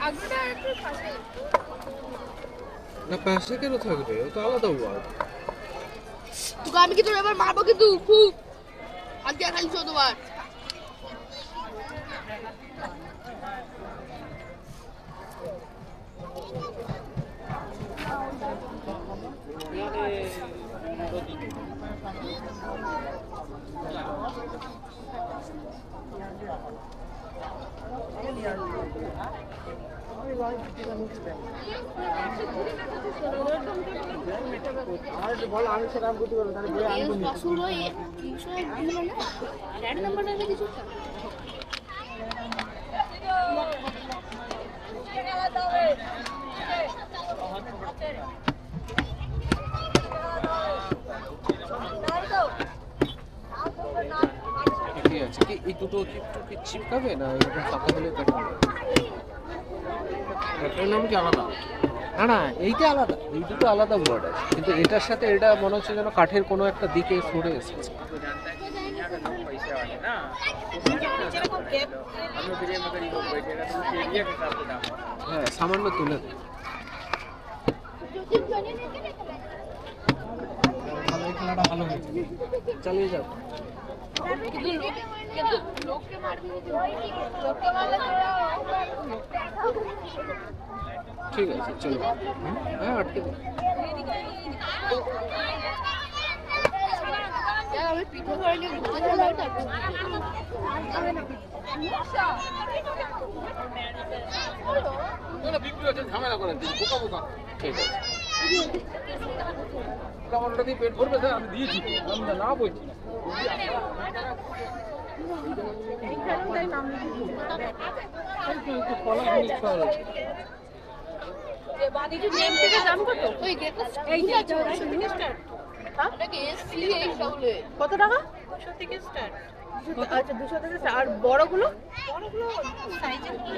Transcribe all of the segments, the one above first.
아그라를 풀 가시 না পাশে কেন থাকবে? ও তো আলাদা ওয়ার্ড তোকে আমি কিন্তু এবার মারবো কিন্তু, খুব। আজকে খালি চোদ্দবার শুনো ঠিক আছে? কি এই দুটো কি একটু কি চিপকাবে না এরকম ফাঁকা হলে কাটবে এটার নাম কি আলাদা? না না এইটা আলাদা। এই দুটো আলাদা ওয়ার্ড আছে। কিন্তু এটার সাথে এটা মনে হচ্ছে যেন কাঠের কোনো একটা দিকে সরে এসেছে। হ্যাঁ সামান্য তুলে চালিয়ে যাও। লোককে মারবি লোককে মারলে ঠিক আছে চলো। হ্যাঁ আটকে দে আমি পিঠে করে নিয়ে ঘুরতে ঠিক আছে। আমার দিয়ে পেট ভরবে স্যার আমি দিয়েছি। আমি না বলছি। ওই কত? টাকা? দুশো আচ্ছা দুশো থেকে আর বড়গুলো?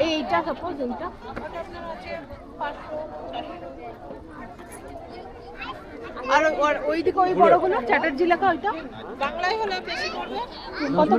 এইটা সাপোজ এইটা আর ওইদিকে ওই বড়গুলো চ্যাটার্জি লেখা ওইটা? বাংলায় হলে বেশি পড়বে কত